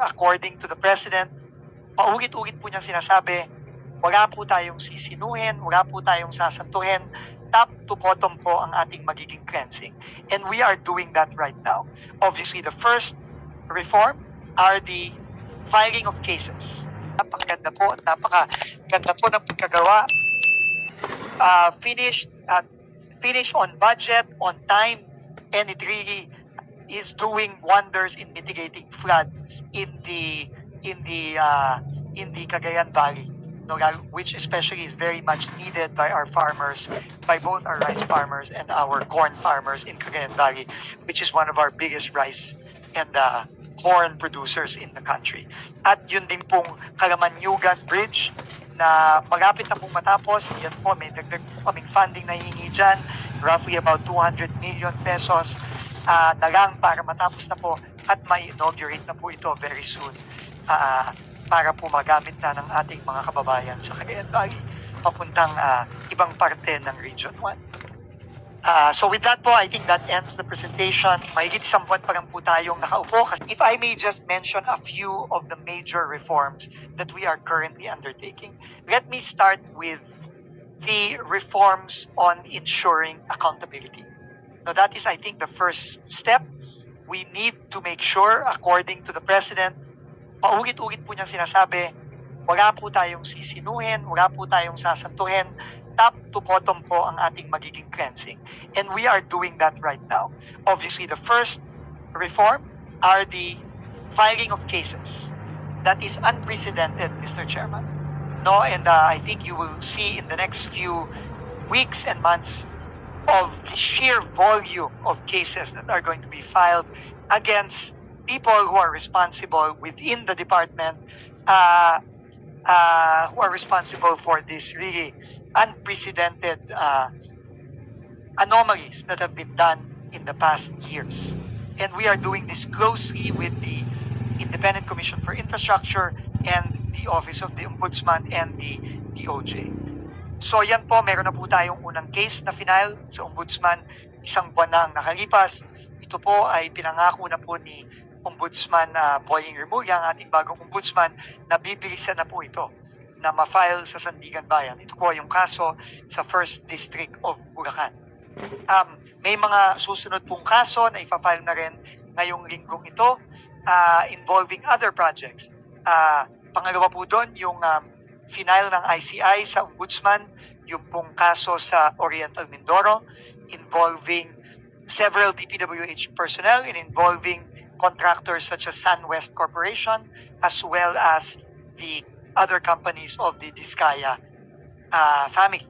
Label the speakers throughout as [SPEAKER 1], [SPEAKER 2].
[SPEAKER 1] according to the President, paulit-ulit po niyang sinasabi, wala po tayong sisinuhin, wala po tayong sasantuhin, top to bottom po ang ating magiging cleansing. And we are doing that right now. Obviously, the first reform are the filing of cases. Napakaganda po napakaganda po ng pagkagawa. Uh, finished at finished on budget, on time, and it really is doing wonders in mitigating flood in the in the uh, in the Cagayan Valley, no, lalo- which especially is very much needed by our farmers, by both our rice farmers and our corn farmers in Cagayan Valley, which is one of our biggest rice and uh, corn producers in the country. At yun din pong Kalamanyugan Bridge na malapit na pong matapos. Yan po, may dagdag po kaming funding na hihingi dyan, roughly about 200 million pesos ah, na lang para matapos na po at may inaugurate na po ito very soon ah, para po magamit na ng ating mga kababayan sa Cagayan Valley papuntang ah, ibang parte ng Region 1. Ah, so with that po, I think that ends the presentation. Mahigit isang buwan pa lang po tayong nakaupo. If I may just mention a few of the major reforms that we are currently undertaking. Let me start with the reforms on ensuring accountability. Now that is, I think, the first step. We need to make sure, according to the President, paulit-ulit po niyang sinasabi, wala po tayong sisinuhin, wala po tayong sasantuhin, top to bottom po ang ating magiging cleansing. And we are doing that right now. Obviously, the first reform are the filing of cases. That is unprecedented, Mr. Chairman. No, and uh, I think you will see in the next few weeks and months of the sheer volume of cases that are going to be filed against people who are responsible within the department, uh, uh, who are responsible for this really unprecedented uh, anomalies that have been done in the past years. And we are doing this closely with the Independent Commission for Infrastructure and the Office of the Ombudsman and the DOJ. So yan po, meron na po tayong unang case na final sa Ombudsman. Isang buwan na ang nakalipas. Ito po ay pinangako na po ni Ombudsman uh, Boying Remulla, ang ating bagong Ombudsman, na bibilisan na po ito na ma-file sa Sandigan Bayan. Ito po yung kaso sa First District of Bulacan. Um, may mga susunod pong kaso na ifa-file na rin ngayong linggong ito uh, involving other projects. Uh, pangalawa po doon, yung um, final ng ICI sa Ombudsman, yung pong kaso sa Oriental Mindoro involving several DPWH personnel and involving contractors such as SunWest Corporation as well as the other companies of the Diskaya uh, family.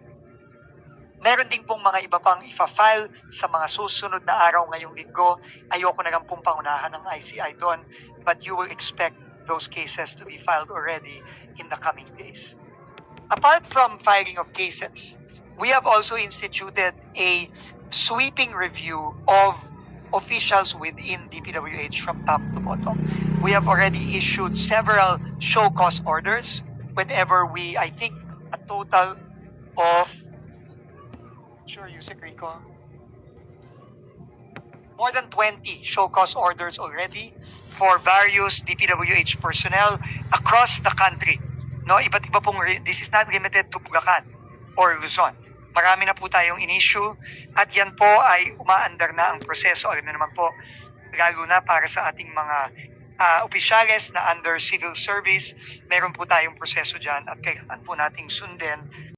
[SPEAKER 1] Meron din pong mga iba pang ifa-file sa mga susunod na araw ngayong linggo. Ayoko na lang pong pangunahan ng ICI doon, but you will expect those cases to be filed already in the coming days. Apart from filing of cases, we have also instituted a sweeping review of officials within DPWH from top to bottom. We have already issued several show cause orders whenever we, I think, a total of, sure, Yusek Rico, more than 20 show cause orders already for various DPWH personnel across the country. No, iba't iba pong this is not limited to Bulacan or Luzon. Marami na po tayong in-issue at yan po ay umaandar na ang proseso. Alam niyo naman po, lalo na para sa ating mga ah, opisyales na under civil service, meron po tayong proseso dyan at kailangan po nating sundin